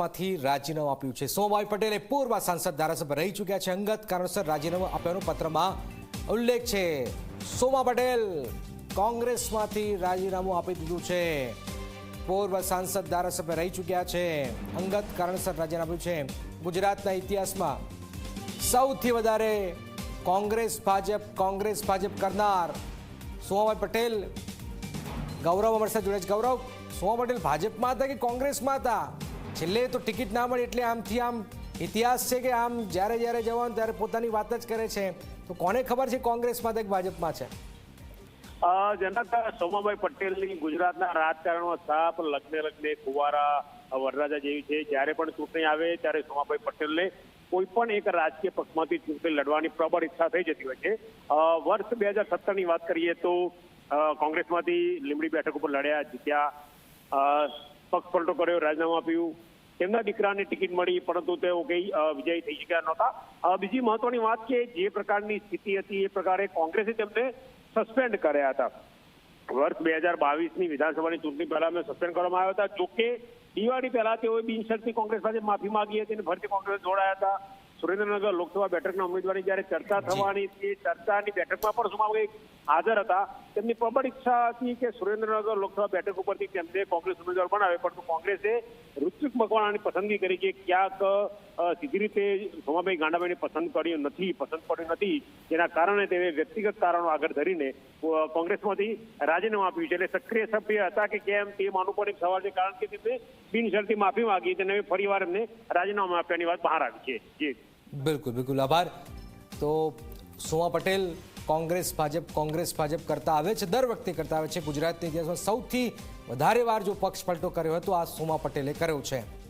માંથી રાજીનામું આપ્યું છે. સોમભાઈ પટેલે પૂર્વ સાંસદ ધારાસભ્ય રહી ચૂક્યા છે. અંગત કારણસર રાજીનામું આપ્યાનો પત્રમાં ઉલ્લેખ છે. સોમા પટેલ કોંગ્રેસમાંથી રાજીનામું આપી દીધું છે. પૂર્વ સાંસદ ધારાસભ્ય રહી ચૂક્યા છે. અંગત કારણસર રાજીનામું છે. ગુજરાતના ઇતિહાસમાં સૌથી વધારે કોંગ્રેસ ભાજપ કોંગ્રેસ ભાજપ કરનાર સોમાભાઈ પટેલ ગૌરવ અમારી સાથે જોડે ગૌરવ, સોમા પટેલ ભાજપમાં હતા કે કોંગ્રેસમાં હતા? છેલ્લે તો ટિકિટ ના મળી એટલે આમથી આમ ઇતિહાસ છે કે આમ જ્યારે જ્યારે જવાનું ત્યારે પોતાની વાત જ કરે છે. તો કોને ખબર છે કોંગ્રેસમાં કે ભાજપમાં છે? જનતા સોમાભાઈ પટેલની ગુજરાતના રાજકારણમાં સાપ, લગ્ને લગ્ને કુવારા વરરાજા જેવી છે. જ્યારે પણ ચૂંટણી આવે ત્યારે સોમાભાઈ પટેલને કોઈ પણ એક રાજકીય પક્ષમાંથી ચૂંટણી લડવાની પ્રબળ ઈચ્છા થઈ જતી હોય છે. વર્ષ બે હજાર સત્તરની વાત કરીએ તો કોંગ્રેસમાંથી લીંબડી બેઠક ઉપર લડ્યા, જીત્યા. પક્ષ પલટો કર્યો, રાજીનામું આપ્યું. તેમના દીકરાને ટિકિટ મળી પરંતુ તેઓ કઈ વિજય થઈ શક્યા નહોતા. બીજી મહત્વની વાત કે જે પ્રકારની સ્થિતિ હતી એ પ્રકારે કોંગ્રેસે તેમને સસ્પેન્ડ કર્યા હતા. વર્ષ બે હજાર બાવીસની વિધાનસભાની ચૂંટણી પહેલા મેં સસ્પેન્ડ કરવામાં આવ્યા હતા. જોકે દિવાળી પહેલા તેઓએ બિનશરતી કોંગ્રેસ પાસે માફી માંગી હતી અને ફરીથી કોંગ્રેસ જોડાયા હતા. સુરેન્દ્રનગર લોકસભા બેઠકના ઉમેદવારની જ્યારે ચર્ચા થવાની હતી ચર્ચાની બેઠકમાં પણ સુમાભાઈ હાજર હતા. તેમની પ્રબળ ઈચ્છા હતી કે સુરેન્દ્રનગર લોકસભા બેઠક ઉપરથી તેમને કોંગ્રેસ ઉમેદવાર બનાવે, પરંતુ કોંગ્રેસે ઋત્વિક મકવાણાની પસંદગી કરી કે ક્યાંક સીધી રીતે સોમાભાઈ ગાંડાભાઈને પસંદ કર્યું નથી, પસંદ પડ્યું નથી. જેના કારણે તેણે વ્યક્તિગત કારણો આગળ ધરીને કોંગ્રેસમાંથી રાજીનામું આપ્યું છે. એટલે સક્રિય સભ્ય હતા કે કેમ, તે માનવું પણ એક સવાલ છે, કારણ કે તેમને બિનશરતી માફી માંગી તેને ફરીવાર એમને રાજીનામું આપ્યાની વાત બહાર આવી છે. જી. બિલકુલ બિલકુલ. આભાર. તો સોમા પટેલ કોંગ્રેસ, ભાજપ કોંગ્રેસ, ભાજપ કરતા આવે છે, દર વખતે કરતા આવે છે. ગુજરાતની ઇતિહાસમાં સૌથી વધારે વાર જો પક્ષ પલટો કર્યો હતો, આ સોમા પટેલે કર્યો છે.